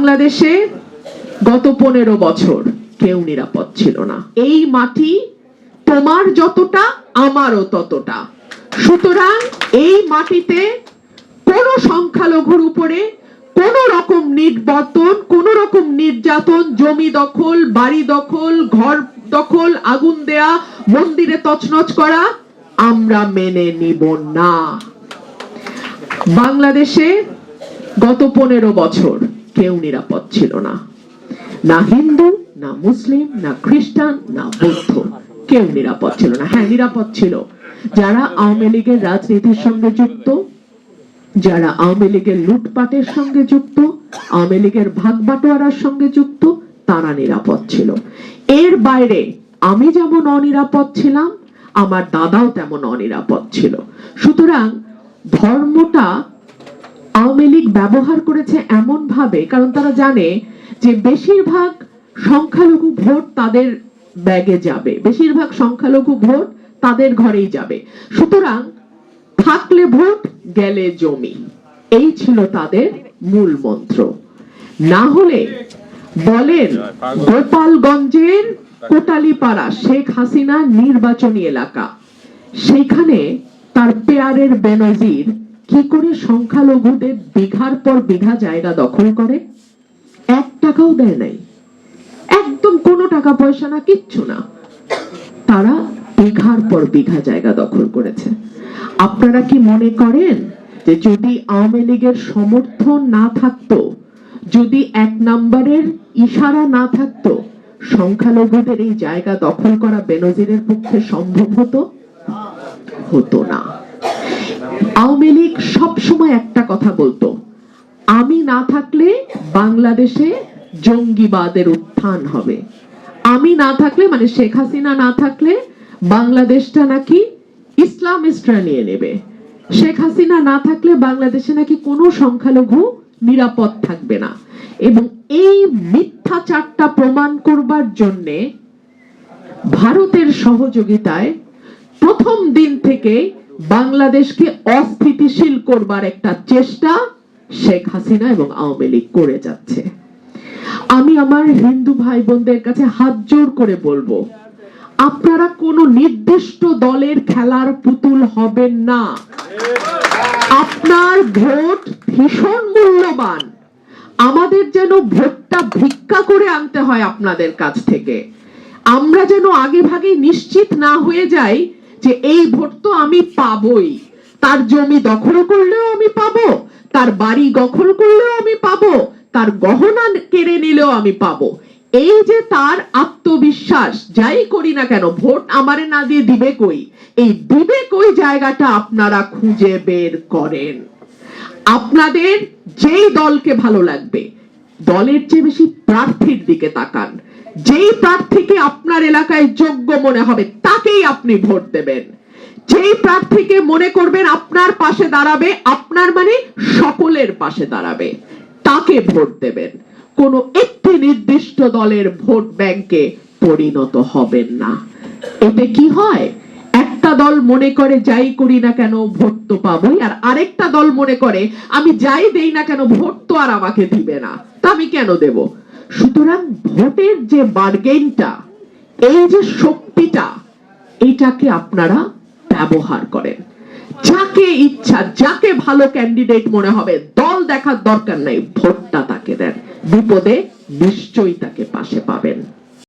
বাংলাদেশে গত পনেরো বছর কেউ নিরাপদ ছিল না। এই মাটি তোমার যতটা, আমারও ততটা। সুতরাং এই মাটিতে কোন সংখ্যালঘুর উপরে কোন রকম নির্যাতন কোন রকম নির্যাতন, জমি দখল, বাড়ি দখল, ঘর দখল, আগুন দেয়া, মন্দিরে তছনছ করা আমরা মেনে নিব না। বাংলাদেশে গত পনেরো বছর কেউ নিরাপদ ছিল না। না হিন্দু, না মুসলিম, না খ্রিস্টান, না বৌদ্ধ, কেউ নিরাপদ ছিল না। হ্যাঁ নিরাপদ ছিল। যারা আওয়ামী লীগের রাজনীতির সঙ্গে যুক্ত, যারা আওয়ামী লীগের লুটপাটের সঙ্গে যুক্ত, আওয়ামী লীগের ভাগ বাটোয়ারার সঙ্গে যুক্ত, তারা নিরাপদ ছিল। এর বাইরে আমি যেমন অনিরাপদ ছিলাম, আমার দাদাও তেমন অনিরাপদ ছিল। সুতরাং ধর্মটা আওয়ামী লীগ ব্যবহার করেছে এমন ভাবে কারণ তারা জানে যে বেশিরভাগ সংখ্যালঘু ভোট তাদের ব্যাগে যাবে, বেশিরভাগ সংখ্যালঘু ভোট তাদের ঘরেই যাবে। সুতরাং থাকলে ভোট, গেলে জমি। এই ছিল তাদের মূল মন্ত্র। না হলে বলেন গোপালগঞ্জের কোটালিপাড়া শেখ হাসিনা নির্বাচনী এলাকা, সেখানে তার পেয়ারের বেনজির কি করে সংখ্যালঘুদের বিঘার পর বিঘা জায়গা দখল করে? এক টাকাও দেয় নাই। একদম কোনো টাকা পয়সা না, কিচ্ছু না। তারা বিঘার পর বিঘা জায়গা দখল করেছে। আপনারা কি মনে করেন যে যদি আওয়ামী লীগের সমর্থন না থাকতো, যদি এক নম্বরের ইশারা না থাকতো, সংখ্যালঘুদের এই জায়গা দখল করা বেনজিরের পক্ষে সম্ভব হতো? হতো না। আওয়ামী লীগ সবসময় একটা কথা বলতো, আমি না থাকলে বাংলাদেশে জঙ্গিবাদের উত্থান হবে। আমি না থাকলে মানে শেখ হাসিনা না থাকলে বাংলাদেশটা নাকি ইসলামিস্টরা নিয়ে নেবে। শেখ হাসিনা না থাকলে বাংলাদেশে নাকি কোনো সংখ্যালঘু নিরাপদ থাকবে না। এবং এই মিথ্যাচারটা প্রমাণ করবার জন্যে ভারতের সহযোগিতায় প্রথম দিন থেকে বাংলাদেশকে অস্থিতিশীল করবার একটা চেষ্টা শেখ হাসিনা এবং আওয়ামী লীগ করে যাচ্ছে। আমি আমার হিন্দু ভাই বোনদের কাছে হাত জোর করে বলব, আপনারা কোনো নির্দিষ্ট দলের খেলার পুতুল হবেন না। আপনার ভোট ভীষণ মূল্যবান। আমাদের যেন ভোটটা ভিক্ষা করে আনতে হয় আপনাদের কাছ থেকে। আমরা যেন আগে ভাগে নিশ্চিত না হয়ে যাই যে এই ভোট তো আমি পাবই। তার জমি দখল করলেও আমি পাবো, তার বাড়ি দখল করলেও আমি পাবো, তার গহনা কেড়ে নিলেও আমি পাবো। এই যে তার আত্মবিশ্বাস, যাই করি না কেন, ভোট আমারে না দিয়ে দিবে কই? এই দিবে কই জায়গাটা আপনারা খুঁজে বের করেন। আপনাদের যেই দলকে ভালো লাগবে, দলের চেয়ে বেশি প্রার্থীর দিকে তাকান। যেই প্রার্থীকে আপনার এলাকায় যোগ্য মনে হবে, তাকেই আপনি ভোট দেবেন। যেই প্রার্থীকে মনে করবেন আপনার পাশে দাঁড়াবে, আপনার মানে সকলের পাশে দাঁড়াবে, তাকে ভোট দেবেন। কোন একটি নির্দিষ্ট দলের ভোট ব্যাংকে পরিণত হবেন না। এতে কি হয়? একটা দল মনে করে, যাই করি না কেন, ভোট তো পাবোই। আর আরেকটা দল মনে করে, আমি যাই দেই না কেন, ভোট তো আর আমাকে দিবে না। তা আমি কেন দেব? সুতরাং ভোটের যে বার্গেনটা এই যে শক্তিটা, এটাকে আপনারা ব্যবহার করেন। যাকে ইচ্ছা, যাকে ভালো ক্যান্ডিডেট মনে হবে, দল দেখার দরকার নাই, ভোটটা তাকে দেন। বিপদে নিশ্চয়ই তাকে পাশে